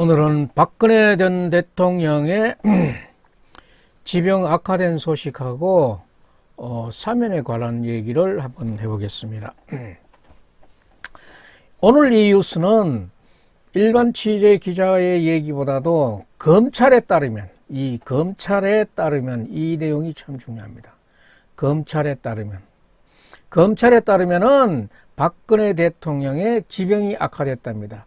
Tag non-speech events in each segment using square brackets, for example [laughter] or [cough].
오늘은 박근혜 전 대통령의 [clears throat] 지병 악화된 소식하고 어, 사면에 관한 얘기를 한번 해보겠습니다. [clears throat] 오늘 이 뉴스는 일반 취재 기자의 얘기보다도 검찰에 따르면 이 검찰에 따르면 이 내용이 참 중요합니다. 검찰에 따르면 검찰에 따르면은 박근혜 대통령의 지병이 악화됐답니다.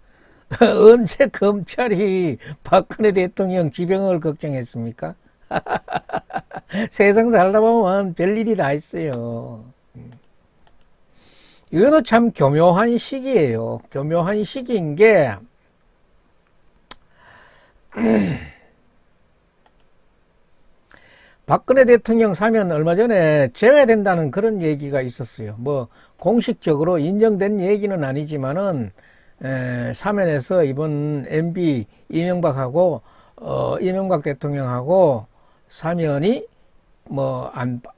[laughs] 언제 검찰이 박근혜 대통령 지병을 걱정했습니까? [laughs] 세상 살다 보면 별일이 다 있어요. 이거는 참 교묘한 시기예요. 교묘한 시기인 게, [clears throat] 박근혜 대통령 사면 얼마 전에 제외된다는 그런 얘기가 있었어요. 뭐, 공식적으로 인정된 얘기는 아니지만은, 에, 사면에서 이번 MB 이명박하고, 어, 이명박 대통령하고 사면이 뭐, 안 빠-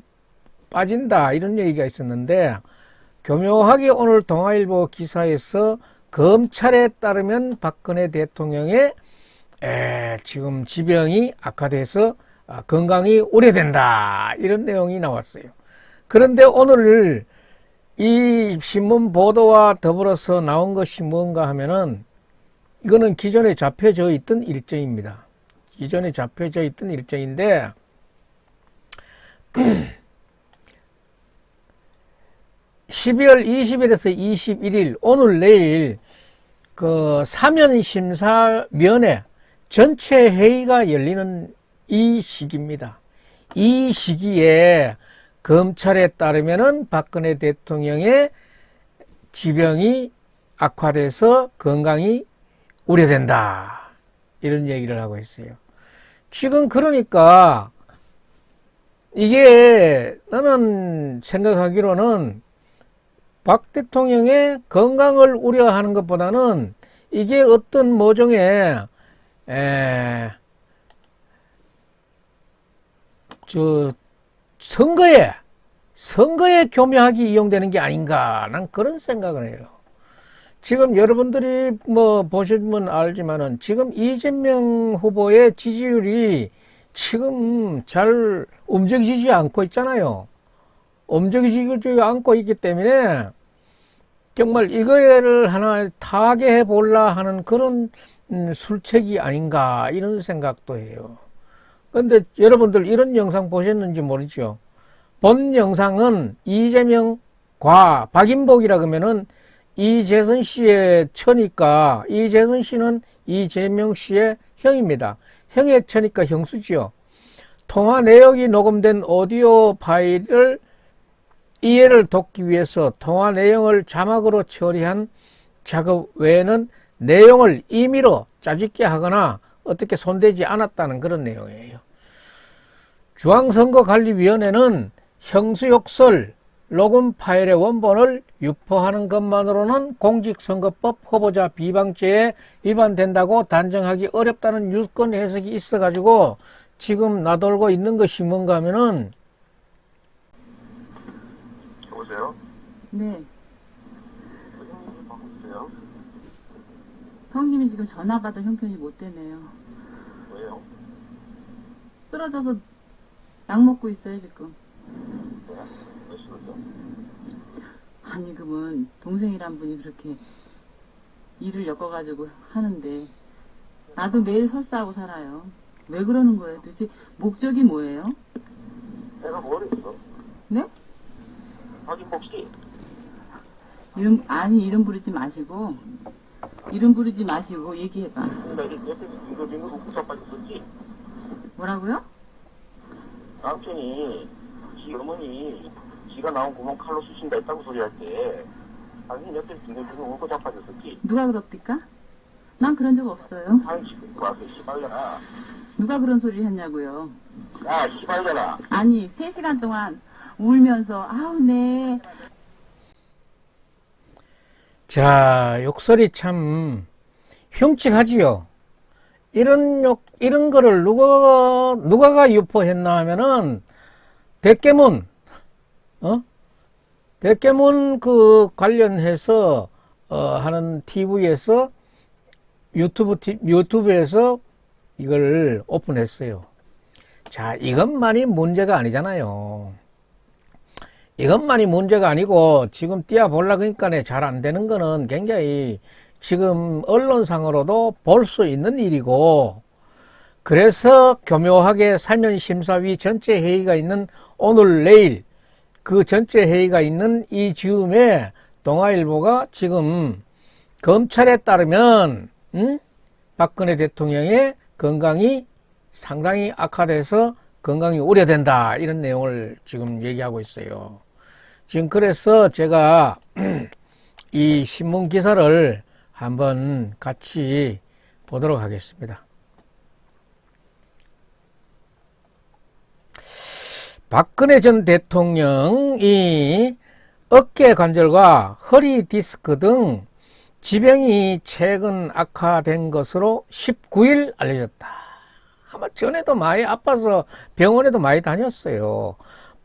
빠진다, 이런 얘기가 있었는데, 교묘하게 오늘 동아일보 기사에서 검찰에 따르면 박근혜 대통령의 에, 지금 지병이 악화돼서 아, 건강이 오래된다 이런 내용이 나왔어요. 그런데 오늘 이 신문 보도와 더불어서 나온 것이 뭔가 하면은 이거는 기존에 잡혀져 있던 일정입니다. 기존에 잡혀져 있던 일정인데 12월 20일에서 21일 오늘 내일 그 사면 심사 면회 전체 회의가 열리는 이 시기입니다. 이 시기에 검찰에 따르면은 박근혜 대통령의 지병이 악화돼서 건강이 우려된다. 이런 얘기를 하고 있어요. 지금 그러니까 이게 나는 생각하기로는 박 대통령의 건강을 우려하는 것보다는 이게 어떤 모종의 에, 저 선거에 선거에 교묘하게 이용되는 게 아닌가 난 그런 생각을 해요. 지금 여러분들이 뭐 보시면 알지만은 지금 이재명 후보의 지지율이 지금 잘 움직이지 않고 있잖아요. 움직이지 않고 있기 때문에 정말 이거를 하나 타개해 볼라 하는 그런 음, 술책이 아닌가 이런 생각도 해요. 근데 여러분들 이런 영상 보셨는지 모르죠. 본 영상은 이재명과 박인복이라 그러면은 이재선 씨의 처니까 이재선 씨는 이재명 씨의 형입니다. 형의 처니까 형수지요. 통화 내역이 녹음된 오디오 파일을 이해를 돕기 위해서 통화 내용을 자막으로 처리한 작업 외에는 내용을 임의로 짜집게 하거나 어떻게 손대지 않았다는 그런 내용이에요. 중앙선거관리위원회는 형수욕설 녹음 파일의 원본을 유포하는 것만으로는 공직선거법 후보자 비방죄에 위반된다고 단정하기 어렵다는 유권 해석이 있어가지고 지금 나돌고 있는 것이 뭔가 하면은 여보세요? 네. 형님이 지금 전화 받을 형편이 못 되네요. 왜요? 쓰러져서 약 먹고 있어요, 지금. 아니, 그분 동생이란 분이 그렇게 일을 엮어가지고 하는데 나도 매일 설사하고 살아요. 왜 그러는 거예요? 도대체 목적이 뭐예요? 내가 뭘 했어? 네? 박인복 씨? 이름 아니 이름 부르지 마시고 이름 부르지 마시고 얘기해봐. 나 이제 옆에서 빙글빙글 웃고 자빠졌었지? 뭐라고요? 남편이 지 어머니 지가 나온 구멍 칼로 쑤신다 했다고 소리할 때 당연히 옆에서 빙글빙글 웃고 자빠졌었지? 누가 그럽니까? 난 그런 적 없어요. 아이 씨 와서 시발려나 누가 그런 소리를 했냐고요. 야 시발려나 아니, 3시간 동안 울면서, 아우, 네. 자, 욕설이 참 흉측하지요. 이런 욕, 이런 거를 누가, 누가가 유포했나 하면은, 대깨문, 어? 대깨문 그 관련해서, 어, 하는 TV에서 유튜브 티- 유튜브에서 이걸 오픈했어요. 자, 이것만이 문제가 아니잖아요. 이것만이 문제가 아니고 지금 띄워보려 그러니까 잘 안 되는 거는 굉장히 지금 언론상으로도 볼 수 있는 일이고 그래서 교묘하게 사면심사위 전체 회의가 있는 오늘 내일 그 전체 회의가 있는 이 즈음에 동아일보가 지금 검찰에 따르면 음? 박근혜 대통령의 건강이 상당히 악화돼서 건강이 우려된다 이런 내용을 지금 얘기하고 있어요. 지금 그래서 제가 [clears throat] 이 신문 기사를 한번 같이 보도록 하겠습니다. 박근혜 전 대통령이 어깨 관절과 허리 디스크 등 지병이 최근 악화된 것으로 19일 알려졌다. 아마 전에도 많이 아파서 병원에도 많이 다녔어요.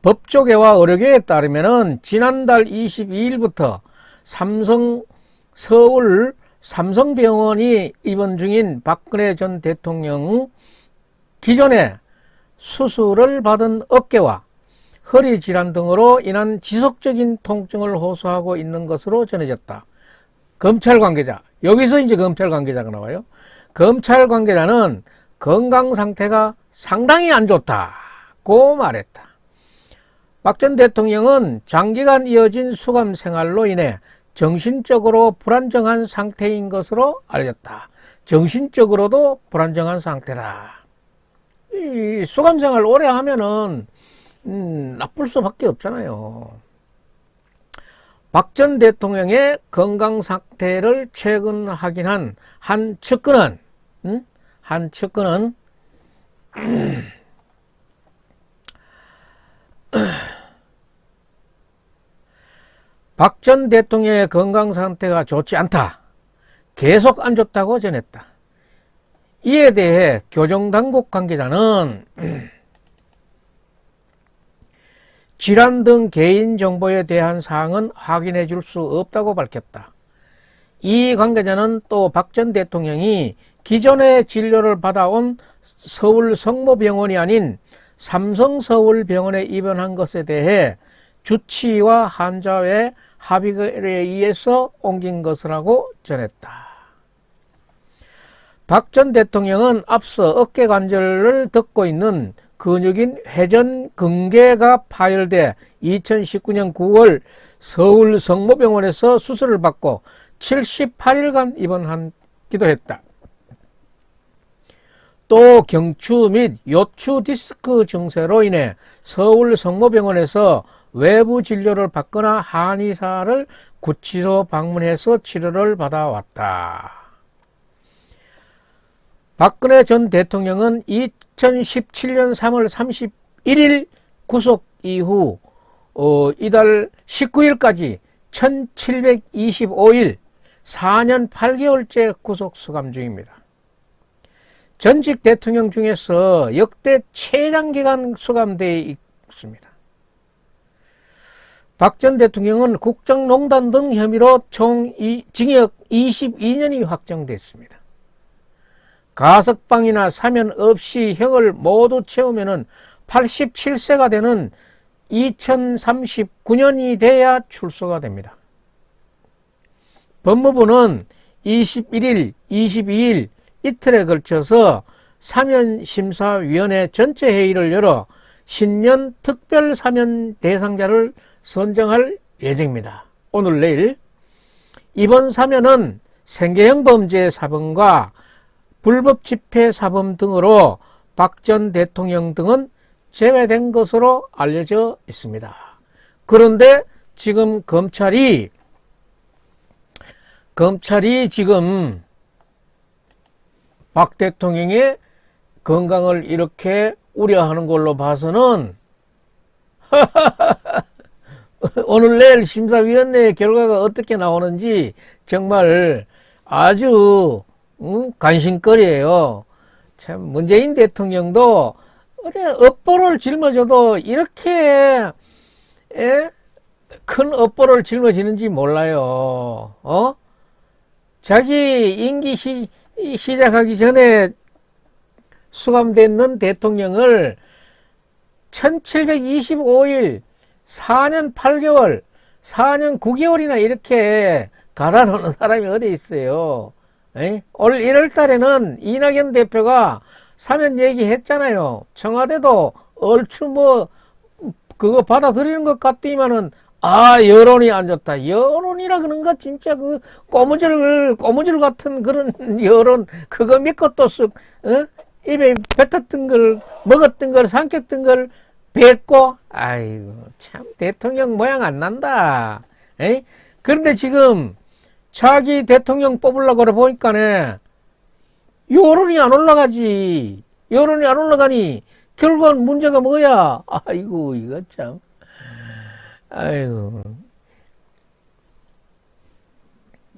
법조계와 의료계에 따르면은 지난달 22일부터 삼성 서울 삼성병원이 입원 중인 박근혜 전 대통령 기존에 수술을 받은 어깨와 허리 질환 등으로 인한 지속적인 통증을 호소하고 있는 것으로 전해졌다. 검찰 관계자. 여기서 이제 검찰 관계자가 나와요. 검찰 관계자는 건강 상태가 상당히 안 좋다고 말했다. 박 전 대통령은 장기간 이어진 수감 생활로 인해 정신적으로 불안정한 상태인 것으로 알려졌다. 정신적으로도 불안정한 상태다. 이 수감 생활 오래 하면은 음, 나쁠 수밖에 없잖아요. 박 전 대통령의 건강 상태를 최근 확인한 한 측근은 음? 한 측근은 [clears throat] 박 전 대통령의 건강 상태가 좋지 않다. 계속 안 좋다고 전했다. 이에 대해 교정당국 관계자는 [clears throat] 질환 등 개인정보에 대한 사항은 확인해 줄 수 없다고 밝혔다. 이 관계자는 또 박 전 대통령이 기존에 진료를 받아온 서울 성모병원이 아닌 삼성서울병원에 입원한 것에 대해 주치의와 환자의 합의에 의해서 옮긴 것이라고 전했다. 박 전 대통령은 앞서 어깨 관절을 덮고 있는 근육인 회전 근개가 파열돼 2019년 9월 서울 성모병원에서 수술을 받고 78일간 입원하기도 했다. 또 경추 및 요추 디스크 증세로 인해 서울 성모병원에서 외부 진료를 받거나 한의사를 구치소 방문해서 치료를 받아왔다. 박근혜 전 대통령은 2017년 3월 31일 구속 이후 어, 이달 19일까지 1725일 4년 8개월째 구속 수감 중입니다. 전직 대통령 중에서 역대 최장 기간 수감되어 있습니다. 박 전 대통령은 국정농단 등 혐의로 총 이- 징역 22년이 확정됐습니다. 가석방이나 사면 없이 형을 모두 채우면은 87세가 되는 2039년이 돼야 출소가 됩니다. 법무부는 21일, 22일 이틀에 걸쳐서 사면심사위원회 전체 회의를 열어 신년 특별 사면 대상자를 선정할 예정입니다. 오늘 내일 이번 사면은 생계형 범죄 사범과 불법 집회 사범 등으로 박 전 대통령 등은 제외된 것으로 알려져 있습니다. 그런데 지금 검찰이 검찰이 지금 박 대통령의 건강을 이렇게 우려하는 걸로 봐서는 [laughs] 오늘 내일 심사위원회 결과가 어떻게 나오는지 정말 아주 음, 관심거리예요. 참 문재인 대통령도 어제 업보를 짊어져도 이렇게 예? 큰 업보를 짊어지는지 몰라요. 어? 자기 임기 시이 시작하기 전에 수감됐는 대통령을 1725일 4년 8개월 4년 9개월이나 이렇게 가다놓는 사람이 어디 있어요 올 1월 달에는 이낙연 대표가 사면 얘기했잖아요 청와대도 얼추 뭐 그거 받아들이는 것 같더니만은 아 여론이 안 좋다 여론이라 그런 거 진짜 그 꼬무줄 꼬무줄 같은 그런 [laughs] 여론 그거 믿고 또쓱 어? 입에 뱉었던 걸 먹었던 걸 삼켰던 걸 뱉고 아이고 참 대통령 모양 안 난다 에이? 그런데 지금 자기 대통령 뽑으려고 그래 보니까네. 여론이 안 올라가지. 여론이 안 올라가니 결국은 문제가 뭐야? [laughs] 아이고 이거 참. 아이고.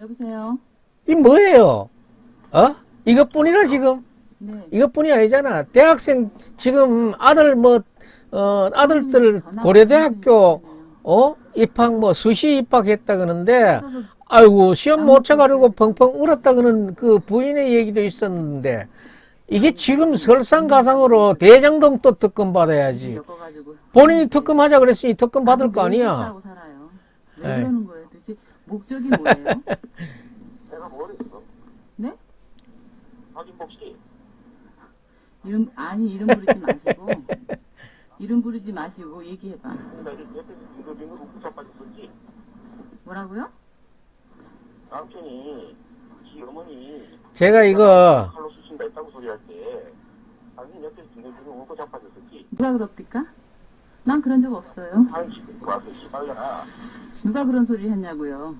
여보세요? 이 뭐예요? 어? 이것뿐이나 지금? 네. 이것뿐이 아니잖아. 대학생 지금 아들 뭐 어, 아들들 전화 고려대학교 어? 입학 뭐 수시 입학했다 그러는데. 아이고 시험 못 쳐가지고 펑펑 울었다 그는 그 부인의 얘기도 있었는데 이게 지금 설상가상으로 대장동 또 특검 받아야지 엮어가지고 본인이 특검 하자 그랬으니 특검 받을 거 나도 매일 아니야. 왜 네. 그러는 거예요? 도대체 목적이 뭐예요? [laughs] 내가 뭘 했어? 네? 박인복 씨. 이름 아니 이름 부르지 마시고 이름 부르지 마시고 얘기해봐. 뭐라고요? 남편이 지 어머니 제가 이거 칼로 쑤신다 했다고 소리할 때 당신 옆에서 빙글빙글 웃고 자빠졌었지. 누가 그럽니까? 난 그런 적 없어요. 당신 와서 시발려나. 누가 그런 소리 했냐고요.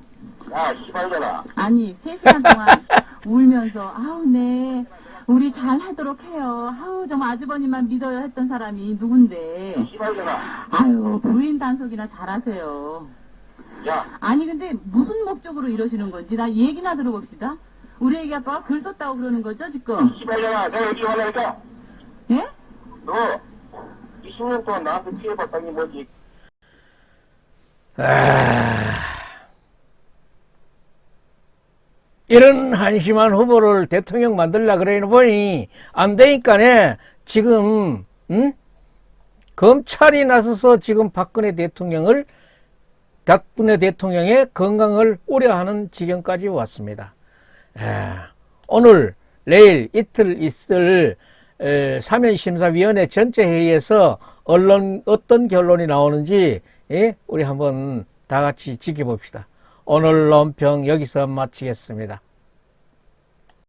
야 시발려나. 아니, 세 시간 동안 [laughs] 울면서, 아우, 네, 우리 잘 하도록 해요. 아우, 정말 아주버님만 믿어요 했던 사람이 누군데. 시발려나. 아유, 부인 단속이나 잘하세요. 야 아니, 근데 무슨 목적으로 이러시는 건지, 나 얘기나 들어봅시다. 우리 애기 아빠가 글 썼다고 그러는 거죠, 지금? 시발려나. 내가 여기 와라니까. 예? 너 20년 동안 나한테 피해봤다는 게 뭐지? 아, 이런 한심한 후보를 대통령 만들려 그래 보니 안 되니까네 지금 응? 검찰이 나서서 지금 박근혜 대통령을 박근혜 대통령의 건강을 우려하는 지경까지 왔습니다. 아, 오늘 내일 이틀 있을 에, 사면심사위원회 전체 회의에서 언론 어떤 결론이 나오는지 예? 우리 한번 다 같이 지켜봅시다. 오늘 논평 여기서 마치겠습니다.